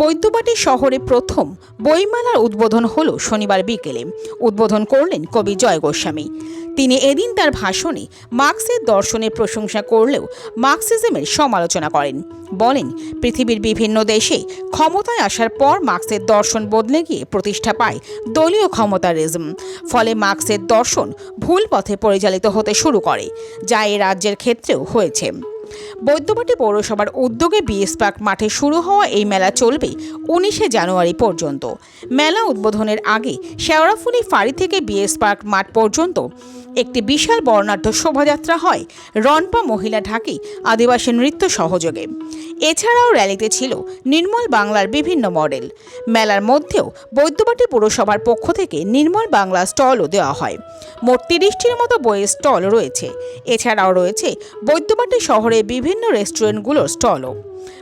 বৈদ্যবাটি শহরে প্রথম বইমেলার উদ্বোধন হলো শনিবার বিকেলে। উদ্বোধন করলেন কবি জয় গোস্বামী। তিনি এদিন তার ভাষণে মার্ক্সের দর্শনের প্রশংসা করলেও মার্ক্সিজমের সমালোচনা করেন। বলেন, পৃথিবীর বিভিন্ন দেশে ক্ষমতায় আসার পর মার্ক্সের দর্শন বদলে গিয়ে প্রতিষ্ঠা পায় দলীয় ক্ষমতারিজম। ফলে মার্ক্সের দর্শন ভুল পথে পরিচালিত হতে শুরু করে, যা এ রাজ্যের ক্ষেত্রেও হয়েছে। বৈদ্যবাটি পৌরসভার উদ্যোগে বিএস পার্ক মাঠে শুরু হওয়া এই মেলা চলবে উনিশে জানুয়ারি পর্যন্ত। মেলা উদ্বোধনের আগে শেওড়াফুলি ফাঁড়ি থেকে বিএস পার্ক মাঠ পর্যন্ত একটি বিশাল বর্ণাঢ্য শোভাযাত্রা হয় রনপা মহিলা ঢাকি আদিবাসী নৃত্য সহযোগে। এছাড়াও র্যালিতে ছিল নির্মল বাংলার বিভিন্ন মডেল। মেলার মধ্যেও বৈদ্যবাটি পুরসভার পক্ষ থেকে নির্মল বাংলা স্টলও দেওয়া হয়। মোট তিরিশটির মতো বইয়ের স্টল রয়েছে। এছাড়াও রয়েছে বৈদ্যবাটি শহরের বিভিন্ন রেস্টুরেন্টগুলোর স্টলও।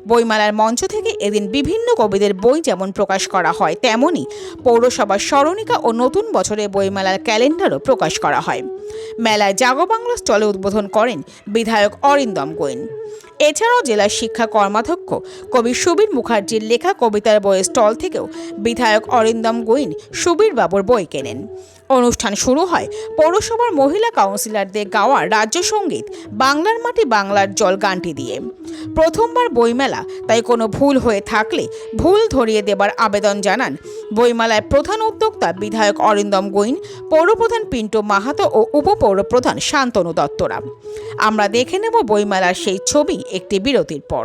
বইমেলার মঞ্চ থেকে এদিন বিভিন্ন কবিদের বই যেমন প্রকাশ করা হয় তেমনই পৌরসভার স্মরণিকা ও নতুন বছরে বইমেলার ক্যালেন্ডারও প্রকাশ করা হয়। মেলায় জাগো বাংলা স্টলে উদ্বোধন করেন বিধায়ক অরিন্দম গোয়েন। এছাড়াও জেলার শিক্ষা কর্মাধ্যক্ষ কবি সুবীর মুখার্জির লেখা কবিতার বইয়ের স্টল থেকেও বিধায়ক অরিন্দম গোয়েন সুবীর বাবুর বই কেনেন। অনুষ্ঠান শুরু হয়। পৌরসভার মহিলা কাউন্সিলরদের গাওয়া রাজ্য সংগীত, বাংলার মাটি বাংলার জল গানটি দিয়ে। প্রথমবার বইমেলা, তাই কোনো ভুল হয়ে থাকলে ভুল ধরিয়ে দেবার আবেদন জানান বইমেলায় প্রধান উদ্যোক্তা বিধায়ক অরিন্দম গোইন, পৌরপ্রধান পিন্টু মাহাতো ও উপপৌরপ্রধান শান্তনু দত্তরা। আমরা দেখে নেব বইমেলার সেই ছবি একটি বিরতির পর।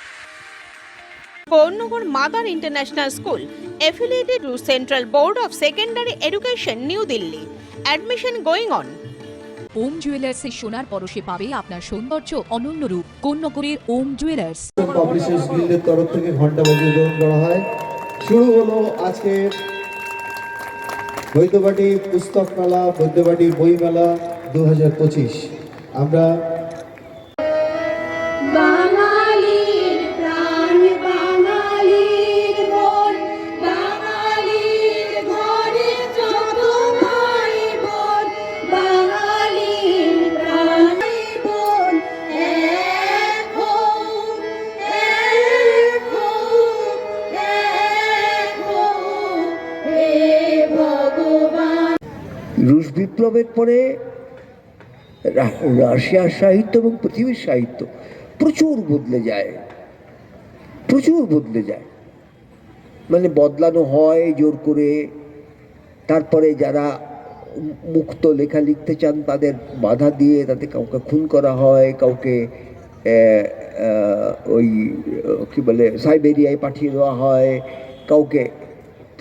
Konnagar mother international school affiliated to Central Board of Secondary Education, New Delhi. Admission going on. Om জুয়েলার্সের সোনার পরশে পাবে আপনার সৌন্দর্য অনন্য রূপ কোন্নগরের ওম জুয়েলার্স পাবলিশার্স গিল্ডের তরফ থেকে ঘণ্টা বাজি উদ্বোধন করা হয় শুরু হলো আজকে বৈদ্যবাটি পুস্তক মেলা বৈদ্যবাটি বই মেলা দু আমরা রুশ বিপ্লবের পরে রাশিয়ার সাহিত্য এবং পৃথিবীর সাহিত্য প্রচুর বদলে যায়। প্রচুর বদলে যায়। মানে বদলানো হয় জোর করে। তারপরে যারা মুক্ত লেখা লিখতে চান, তাদের বাধা দিয়ে তাতে কাউকে খুন করা হয়, কাউকে ওই, কি বলে, সাইবেরিয়ায় পাঠিয়ে দেওয়া হয়, কাউকে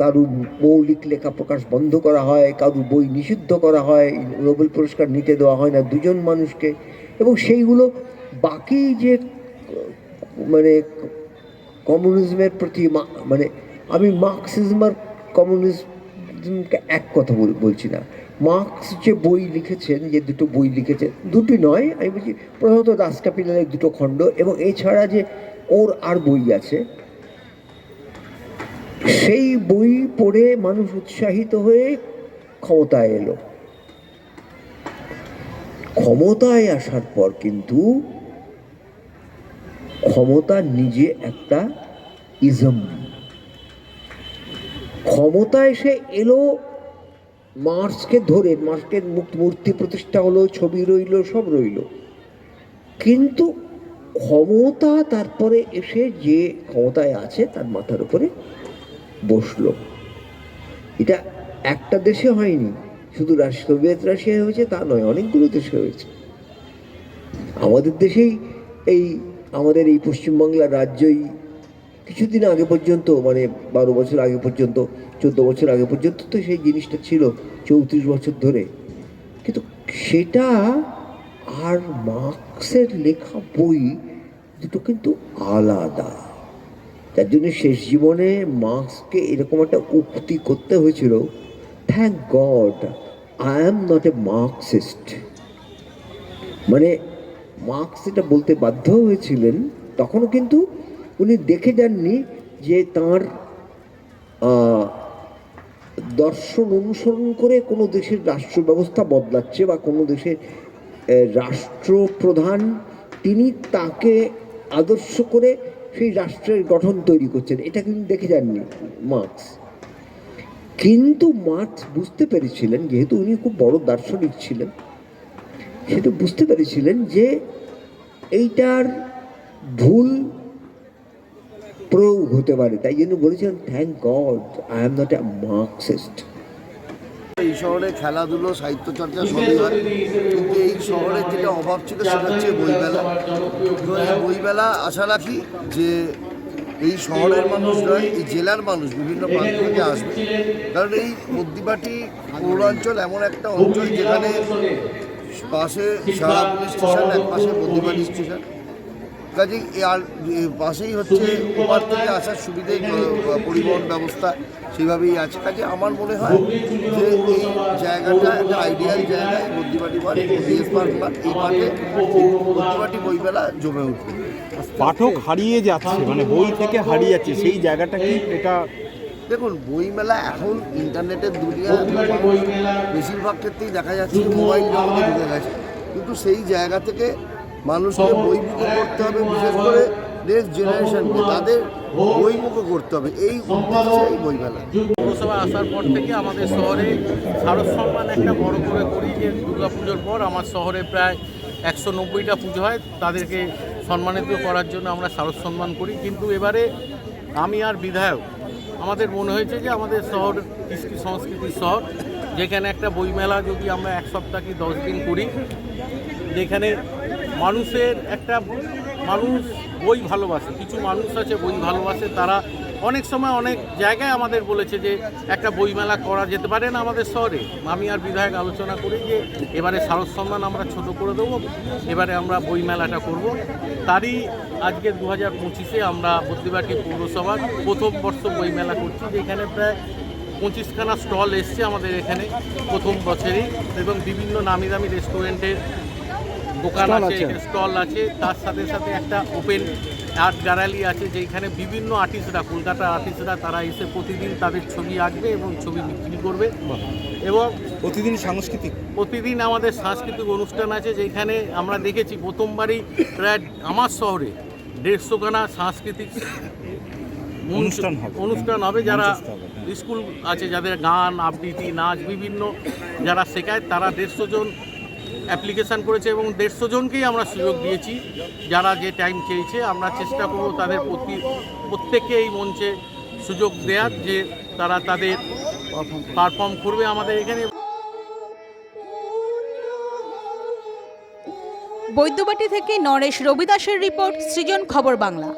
কারুর মৌলিক লেখা প্রকাশ বন্ধ করা হয়, কারুর বই নিষিদ্ধ করা হয়, নোবেল পুরস্কার নিতে দেওয়া হয় না দুজন মানুষকে। এবং সেইগুলো বাকি যে মানে কমিউনিজমের প্রতি মানে আমি মার্কসিজম আর কমিউনিজমকে এক কথা বল- বলছি না। মার্কস যে বই লিখেছেন, যে দুটো বই লিখেছেন, দুটি নয়, আমি বলছি প্রথমত দাস ক্যাপিটালের দুটো খণ্ড এবং এছাড়া যে ওর আর বই আছে সেই বই পড়ে মানুষ উৎসাহিত হয়ে ক্ষমতায় এলো। ক্ষমতায় আসার পর কিন্তু ক্ষমতা নিজে একটা ইজম। ক্ষমতা এসে এলো মার্চকে ধরে মুক- মূর্তি প্রতিষ্ঠা হলো, ছবি রইল, সব রইল। কিন্তু ক্ষমতা তারপরে এসে যে ক্ষমতায় আছে, তার মাথার উপরে বসল। এটা একটা দেশে হয়নি, শুধু সোভিয়েত রাশিয়ায় হয়েছে, তা নয়, অনেকগুলো দেশে হয়েছে। আমাদের দেশেই এই, আমাদের এই পশ্চিমবাংলার রাজ্যই কিছুদিন আগে পর্যন্ত মানে বারো বছর আগে পর্যন্ত, চোদ্দ বছর আগে পর্যন্ত তো সেই জিনিসটা ছিল, চৌত্রিশ বছর ধরে। কিন্তু সেটা আর মার্কসের লেখা বই দুটো কিন্তু আলাদা। যার জন্য শেষ জীবনে মার্কসকে এরকম একটা উক্তি করতে হয়েছিল thank God I am not a Marxist মানে মার্কস এটা বলতে বাধ্য হয়েছিলেন, তখনও কিন্তু উনি দেখে যাননি যে তার দর্শন অনুসরণ করে কোনো দেশের রাষ্ট্র ব্যবস্থা বদলাচ্ছে বা কোনো দেশের রাষ্ট্রপ্রধান, তিনি তাকে আদর্শ করে সেই রাষ্ট্রের গঠন তৈরি করছেন। এটা কিন্তু দেখে যাননি মার্কস। কিন্তু মার্কস বুঝতে পেরেছিলেন, যেহেতু উনি খুব বড় দার্শনিক ছিলেন সেটা বুঝতে পেরেছিলেন যে এইটার ভুল প্রয়োগ হতে পারে। তাই জন্য বলেছিলেন thank God I am not a Marxist এই শহরে খেলাধুলো, সাহিত্যচর্চা সবই হয়। কিন্তু এই শহরের যেটা অভাব ছিল সেটা হচ্ছে এই বইমেলা আশা রাখি যে এই শহরের মানুষ নয়, এই জেলার মানুষ বিভিন্ন প্রান্ত থেকে আসবে। কারণ এই মধ্যিবাটি পৌরাঞ্চল এমন একটা অঞ্চল যেখানে পাশে সারা পুলিশ স্টেশন এক পাশে মধ্যিবাটি স্টেশন। কাজেই আর পাশেই হচ্ছে ওপার থেকে আসার সুবিধে পরিবহন ব্যবস্থা সেভাবেই আছে। কাজে আমার মনে হয় যে এই জায়গাটা একটা আইডিয়াল জায়গা মাঠ ডিএস পার্ক বা এই মাঠে এই মধ্যিবাটি বইমেলা জমে উঠবে। পাঠক হারিয়ে যাচ্ছে মানে বই থেকে হারিয়ে যাচ্ছে সেই জায়গাটা কি এটা দেখুন বইমেলা এখন ইন্টারনেটের দুনিয়া বেশিরভাগ ক্ষেত্রেই দেখা যাচ্ছে মোবাইল জগতে ঢুকে গেছে। কিন্তু সেই জায়গা থেকে মানুষকে বইমুখ করতে হবে বিশেষ করে নেক্সট জেনারেশনকে তাদের বইমুখ করতে হবে। এই উদ্দেশ্যে এই বইমেলা। পৌরসভা আসার পর থেকে আমাদের শহরে শারদ সম্মান একটা বড় করে করি যে দুর্গা পুজোর পর আমার শহরে প্রায় একশো নব্বইটা পুজো হয়। তাদেরকে সম্মানিত করার জন্য আমরা শারদ সম্মান করি। কিন্তু এবারে আমি আর বিধায়ক আমাদের মনে হয়েছে যে আমাদের শহর কৃষ্টি সংস্কৃতির শহর যেখানে একটা বইমেলা যদি আমরা এক সপ্তাহ কি দশ দিন করি যেখানে মানুষের একটা মানুষ বই ভালোবাসে, কিছু মানুষ আছে বই ভালোবাসে, তারা অনেক সময় অনেক জায়গায় আমাদের বলেছে যে একটা বইমেলা করা যেতে পারে না আমাদের শহরে। আমি আর বিধায়ক আলোচনা করি যে এবারে শারদ সম্মান আমরা ছোট করে দেবো, এবারে আমরা বইমেলাটা করব। তারই আজকে দু হাজার পঁচিশে আমরা বুদ্ধিবাটি পৌরসভার প্রথম বর্ষ বইমেলা করছি, যেখানে প্রায় পঁচিশখানা স্টল এসছে আমাদের এখানে প্রথম বছরই, এবং বিভিন্ন নামি দামি রেস্টুরেন্টের দোকান আছে। স্টল আছে তার সাথে সাথে একটা ওপেন আর্ট গ্যালারি আছে যেখানে বিভিন্ন আর্টিস্টরা কলকাতার আর্টিস্টরা তারা এসে প্রতিদিন তাদের ছবি আঁকবে এবং ছবি বিক্রি করবে এবং প্রতিদিন সাংস্কৃতিক প্রতিদিন আমাদের সাংস্কৃতিক অনুষ্ঠান আছে যেখানে আমরা দেখেছি প্রথমবারই প্রায় আমার শহরে দেড়শোখানা সাংস্কৃতিক অনুষ্ঠান হবে। অনুষ্ঠান হবে যারা হ্যাঁ। স্কুল আছে যাদের গান আবৃত্তি নাচ বিভিন্ন যারা শেখায় তারা দেড়শো জন অ্যাপ্লিকেশান করেছে এবং দেড়শো জনকেই আমরা সুযোগ দিয়েছি। যারা যে টাইম চেয়েছে, আমরা চেষ্টা করব তাদের প্রতি প্রত্যেককে এই মঞ্চে সুযোগ দেওয়ার যে তারা তাদের পারফর্ম করবে আমাদের এখানে। বৈদ্যবাটি থেকে নরেশ রবিদাসের রিপোর্ট, সৃজন খবর বাংলা।